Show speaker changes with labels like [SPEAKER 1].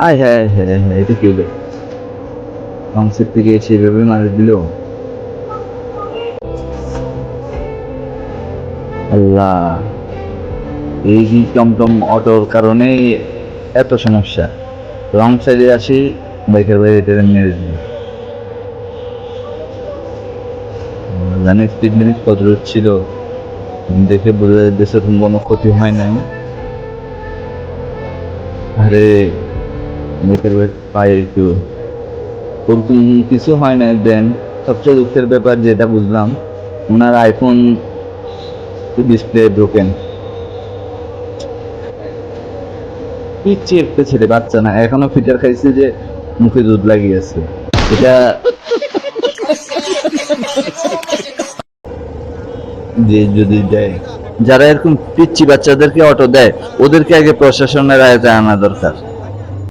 [SPEAKER 1] আয় হ্যাঁ হ্যাঁ হ্যাঁ এটা কি থেকে সেভাবে মারি দিল? আল্লাহ, এই যে টমটম অটোর কারণে এত সমস্যা। রং সাইডে আসি বাইকের বাইরে টেনে মেরে দিল। জানি স্পিড লিমিট কত ছিল? দেখে বোঝা যাচ্ছে কোনো ক্ষতি হয় নাই। আরে মেয়েদের পায়ে একটু কিছু হয় না দেন সবচেয়ে দুঃখের ব্যাপার যেটা বুঝলাম, ওনার আইফোন ডিসপ্লে ব্রোকেন পিচ্ছি একটা ছেলে, বাচ্চা না, এখনও ফিটার খাইছে যে মুখে দুধ লাগিয়েছে। এটা যে যদি দেয়, যারা এরকম পিচ্ছি বাচ্চাদেরকে অটো দেয়, ওদেরকে আগে প্রশাসনের আয়তায় আনা দরকার।